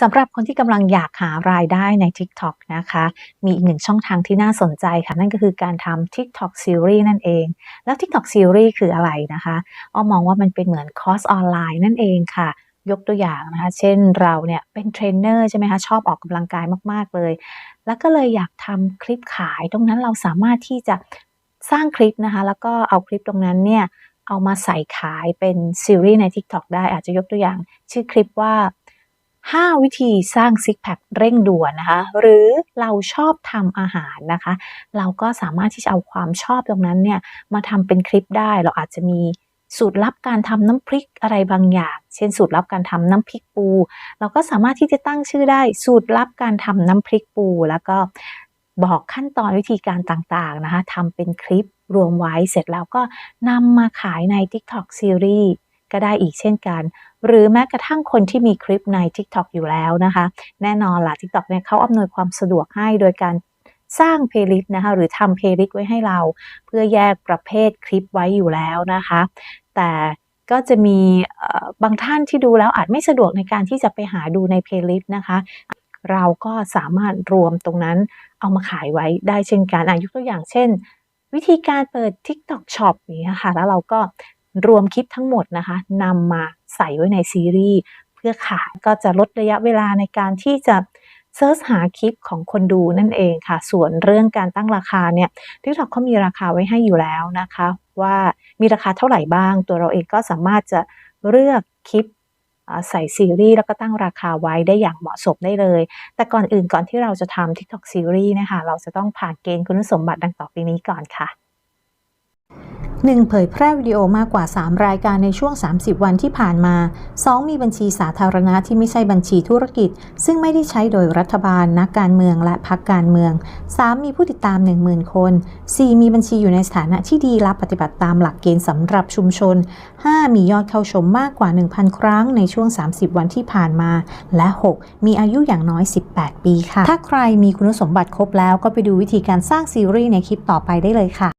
สำหรับคนที่กำลังอยากหารายได้ใน TikTok นะคะ มีอีกหนึ่งช่องทางที่น่าสนใจค่ะ นั่นก็คือการทำ TikTok Series นั่นเอง แล้ว TikTok Series คืออะไรนะคะอ้อมองว่ามันเป็นเหมือนคอร์สออนไลน์นั่นเองค่ะยกตัวอย่างนะคะ เช่นเราเนี่ยเป็นเทรนเนอร์ใช่ไหมคะ ชอบออกกำลังกายมาก ๆ เลย แล้วก็เลยอยากทำคลิปขาย ตรงนั้นเราสามารถที่จะสร้างคลิปนะคะ แล้วก็เอาคลิปตรงนั้นเนี่ย เอามาใส่ขายเป็นซีรีส์ใน TikTok ได้ อาจจะยกตัวอย่าง ชื่อคลิปว่า 5 วิธีสร้างซิกแพคเร่งด่วนนะคะ หรือเราชอบทำอาหารนะคะ เราก็สามารถที่จะเอาความชอบตรงนั้นเนี่ยมาทำเป็นคลิปได้ เราอาจจะมีสูตรลับการทำน้ำพริกอะไรบางอย่าง เช่นสูตรลับการทำน้ำพริกปู เราก็สามารถที่จะตั้งชื่อได้สูตรลับการทำน้ำพริกปู แล้วก็บอกขั้นตอนวิธีการต่างๆนะคะทำเป็นคลิปรวมไว้เสร็จแล้วก็นำมาขายใน TikTok Series ก็ได้อีกเช่นกัน หรือแม้กระทั่งคนที่มีคลิปใน TikTok อยู่แล้วนะคะ แน่นอนล่ะ TikTok เนี่ยเขาอำนวยความสะดวกให้โดยการสร้างเพลย์ลิสต์นะคะหรือทำเพลย์ลิสต์ไว้ให้เรา เพื่อแยกประเภทคลิปไว้อยู่แล้วนะคะ แต่ก็จะมีบางท่านที่ดูแล้วอาจไม่สะดวกในการที่จะไปหาดูในเพลย์ลิสต์นะคะ เราก็สามารถรวมตรงนั้นเอามาขายไว้ได้เช่นกันอะยกตัวอย่างเช่น วิธีการเปิด TikTok Shop อย่างเงี้ยค่ะแล้วเราก็ รวมคลิปทั้งหมดนะคะนำมาใส่ไว้ในซีรีส์เพื่อขายก็จะลดระยะเวลาในการที่จะเซิร์ชหาคลิปของคนดูนั่นเองค่ะ ส่วนเรื่องการตั้งราคาเนี่ย TikTok เขามีราคาไว้ให้อยู่แล้วนะคะ ว่ามีราคาเท่าไหร่บ้าง ตัวเราเองก็สามารถจะเลือกคลิปใส่ซีรีส์แล้วก็ตั้งราคาไว้ได้อย่างเหมาะสมได้เลย แต่ก่อนอื่นก่อนที่เราจะทำ TikTok Series เนะคะ เราจะต้องผ่านเกณฑ์คุณสมบัติดังต่อไปนี้ก่อนค่ะ 1. เผยแพร่วิดีโอมากกว่า 3 รายการในช่วง 30 วันที่ผ่านมา 2. มีบัญชีสาธารณะที่ไม่ใช่บัญชีธุรกิจ ซึ่งไม่ได้ใช้โดยรัฐบาล นักการเมืองและพรรคการเมือง 3. มีผู้ติดตาม 10,000 คน 4. มีบัญชีอยู่ในสถานะที่ดีและปฏิบัติตามหลักเกณฑ์สำหรับชุมชน 5. มียอดเข้าชมมากกว่า 1,000 ครั้งในช่วง 30 วันที่ผ่านมา และ 6. มีอายุอย่างน้อย 18 ปีค่ะ ถ้าใครมีคุณสมบัติครบแล้วก็ไปดูวิธีการสร้างซีรีส์ในคลิปต่อไปได้เลยค่ะ